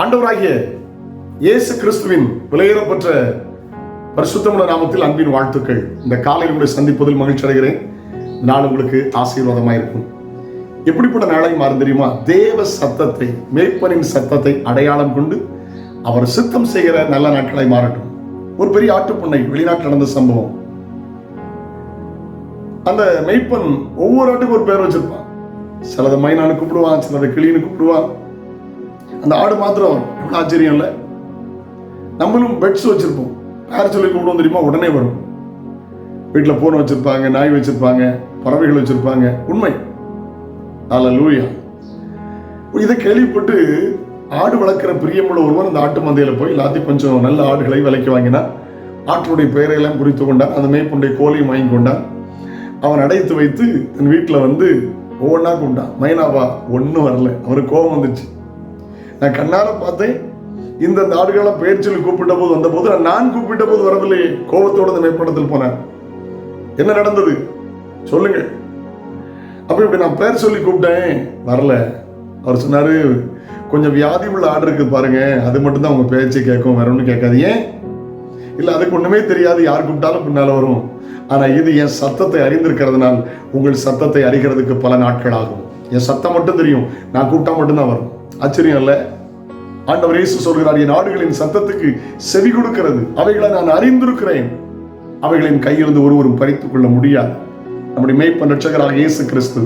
ஆண்டவராகிய இயேசு கிறிஸ்துவின் விலையேறப்பட்ட பரிசுத்தமுள்ள நாமத்தில் அன்பின் வாழ்த்துக்கள். இந்த காலையில் உங்களை சந்திப்பதில் மகிழ்ச்சி அடைகிறேன். நாள் உங்களுக்கு ஆசீர்வாதமாக இருக்கும். எப்படிப்பட்ட நாளை மாறும் தெரியுமா? தேவ சத்தத்தை மேய்ப்பனின் சத்தத்தை அடையாளம் கொண்டு அவர் சித்தம் செய்கிற நல்ல நாட்களை மாறட்டும். ஒரு பெரிய ஆட்டுப்பண்ணை வெளிநாட்டில் நடந்த சம்பவம். அந்த மெய்ப்பன் ஒவ்வொரு ஆட்டுக்கும் ஒரு பேர் வச்சிருப்பான். சிலது மைனான்னு கூப்பிடுவான் சிலதை கிளின்னு கூப்பிடுவான். அந்த ஆடு மாத்திரம் ஒன்றும் ஆச்சரியம் இல்லை. நம்மளும் பெட்ஸ் வச்சிருப்போம். யார் சொல்லி கூப்பிடுவோம் தெரியுமா? உடனே வரும். வீட்டில் பூனை வச்சிருப்பாங்க நாய் வச்சிருப்பாங்க பறவைகள் வச்சிருப்பாங்க. உண்மை. அல்ல லூயா இதை கேள்விப்பட்டு ஆடு வளர்க்குற பிரியமுள்ள ஒருவர் அந்த ஆட்டு மந்தையில் போய் எல்லாத்தையும் கொஞ்சம் நல்ல ஆடுகளை விலைக்கு வாங்கினான் ஆற்றுடைய பெயரையெல்லாம் குறித்து கொண்டான் அந்த மேய்ப்புடைய கோலையும் வாங்கி கொண்டான் அவன் அடைத்து வைத்து தன் வீட்டில் வந்து ஒவ்வொன்றா கொண்டான். மைனாவா ஒன்றும் வரல. அவருக்கு கோபம் வந்துச்சு. நான் கண்ணார பார்த்தேன். இந்த நாடுகளை பெயர் சொல்லி கூப்பிட்ட போது வந்த போது நான் கூப்பிட்ட போது வரவில்லையே கோபத்தோட அந்த மேற்படத்தில் போனேன் என்ன நடந்தது? சொல்லுங்க. அப்ப இப்படி நான் பெயர் சொல்லி கூப்பிட்டேன். வரல. அவர் சொன்னாரு கொஞ்சம் வியாதி உள்ள ஆடு இருக்கு பாருங்க. அது மட்டும் தான் உங்க பேச்சு கேட்கும். வேற ஒன்றும் கேட்காது. ஏன்? இல்லை அதுக்கு ஒண்ணுமே தெரியாது. யார் கூப்பிட்டாலும் பின்னால வரும். ஆனால் இது என் சத்தத்தை அறிந்திருக்கிறதுனால் உங்கள் சத்தத்தை அறிகிறதுக்கு பல நாட்கள் ஆகும். என் சத்தம் மட்டும் தெரியும். நான் கூப்பிட்டா மட்டும்தான் வரும். ஆச்சரியம் இல்ல ஆண்டவர் இயேசு சொல்கிறார் என் ஆடுகளின் சத்தத்துக்கு செவி கொடுக்கிறது அவைகளை நான் அறிந்திருக்கிறேன். அவைகளின் கையிலிருந்து ஒருவரும் பறித்துக் கொள்ள முடியாது. நம்முடைய மேய்ப்பன் ரட்சகராக இயேசு கிறிஸ்து.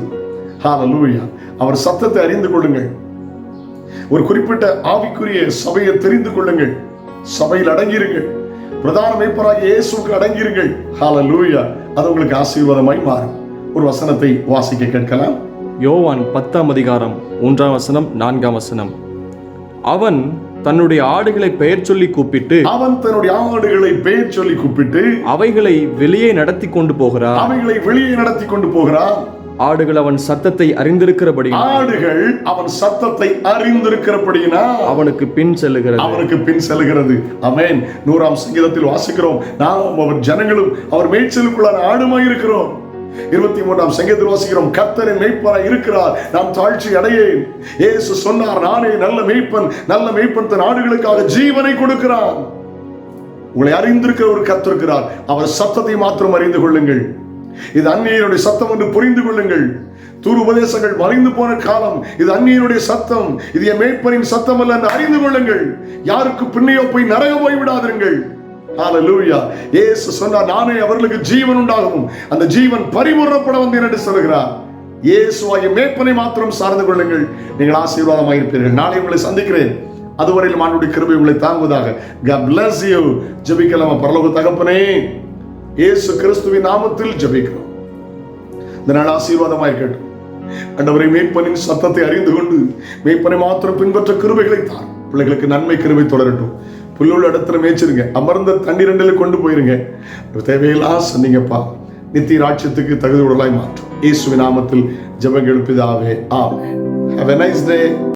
ஹalleluya அவர் சத்தத்தை அறிந்து கொள்ளுங்கள். ஒரு குறிப்பிட்ட ஆவிக்குரிய சபையை தெரிந்து கொள்ளுங்கள். சபையில் அடங்கியிருங்கள். பிரதான மேய்ப்பராக இயேசுக்கு அடங்கியிருங்கள். ஹalleluya அது உங்களுக்கு ஆசீர்வாதமாய் மாறும். ஒரு வசனத்தை வாசிக்க கேட்கலாம். யோவான் பத்தாம் அதிகாரம் மூன்றாம் வசனம் நான்காம் வசனம். அவன் தன்னுடைய ஆடுகளை பெயர் சொல்லி கூப்பிட்டு அவன் தன்னுடைய ஆடுகளை பெயர் சொல்லி கூப்பிட்டு அவைகளை வெளியே நடத்தி கொண்டு போகிறான் அவைகளை வெளியே நடத்தி கொண்டு போகிறான் ஆடுகள் அவன் சத்தத்தை அறிந்திருக்கிறபடி ஆடுகள் அவன் சத்தத்தை அறிந்திருக்கிறபடியினா அவனுக்கு பின் செல்லுகிறது. அவனுக்கு பின் செல்கிறது அமேன் நூறாம் சங்கீதத்தில் வாசிக்கிறோம் நாம் அவர் ஜனங்களும் அவர் மேய்ச்சலுக்குள்ளான ஆடுமாய் இருக்கிறோம் இருபத்தி மூன்றாம் சங்கத்தில் வாசிக்கிறோம் கர்த்தரின் மேய்ப்பராய் இருக்கிறார். நாம் தாழ்ச்சி அடையேன். ஏசு சொன்னார் நானே நல்ல மெய்ப்பன் நல்ல மெய்ப்பன் தன் ஆடுகளுக்காக ஜீவனை கொடுக்கிறான். உங்களை அறிந்திருக்கிற ஒரு கத்திருக்கிறார் அவர் சத்தத்தை மாத்திரம் அறிந்து கொள்ளுங்கள். இது அந்நியனுடைய சத்தம் என்று புரிந்து கொள்ளுங்கள். தூர் உபதேசங்கள் மறைந்து போன காலம் இது அந்நியனுடைய சத்தம். இது என் மேய்ப்பனின் சத்தம் அல்ல என்று அறிந்து கொள்ளுங்கள். யாருக்கு பின்னையோ போய் நரக போய் விடாதீர்கள் ஹalleluya இயேசு சொன்னார் நானே அவர்களுக்கு ஜீவன் உண்டாகவும் அந்த ஜீவன் பரிபூரணப்பட வந்தேன் என்று சொல்கிறார் இயேசுவாகிய மேற்பனை மாத்திரம் சார்ந்து கொள்ளுங்கள். நீங்கள் ஆசீர்வாதமாக இருப்பீர்கள். நாளை உங்களை சந்திக்கிறேன். அதுவரையில் மானுடைய கிருபை உங்களை தாங்குவதாக. God bless you. பரலோக தகப்பனே இயேசு கிறிஸ்துவின் நாமத்தில் ஜபிக்கிறோம். இந்த நாள் ஆசீர்வாதமாக இருக்கட்டும். அண்டவரை மேய்ப்பனின் சத்தத்தை அறிந்து கொண்டு மேய்ப்பனை மாத்திரம் பின்பற்ற கிருபைகளை தான் பிள்ளைகளுக்கு நன்மை கிருபை தொடரட்டும். புல்லுள்ள இடத்துல மேய்ச்சிருங்க. அமர்ந்த தண்ணீரண்டில் கொண்டு போயிருங்க. தேவையெல்லாம் சொன்னீங்கப்பா. நித்திய ராட்சியத்துக்கு தகுதி உடலாய் மாற்றும் இயேசுவின் நாமத்தில் ஜெபங்கள் பிதாவே ஆமென். Have nice day.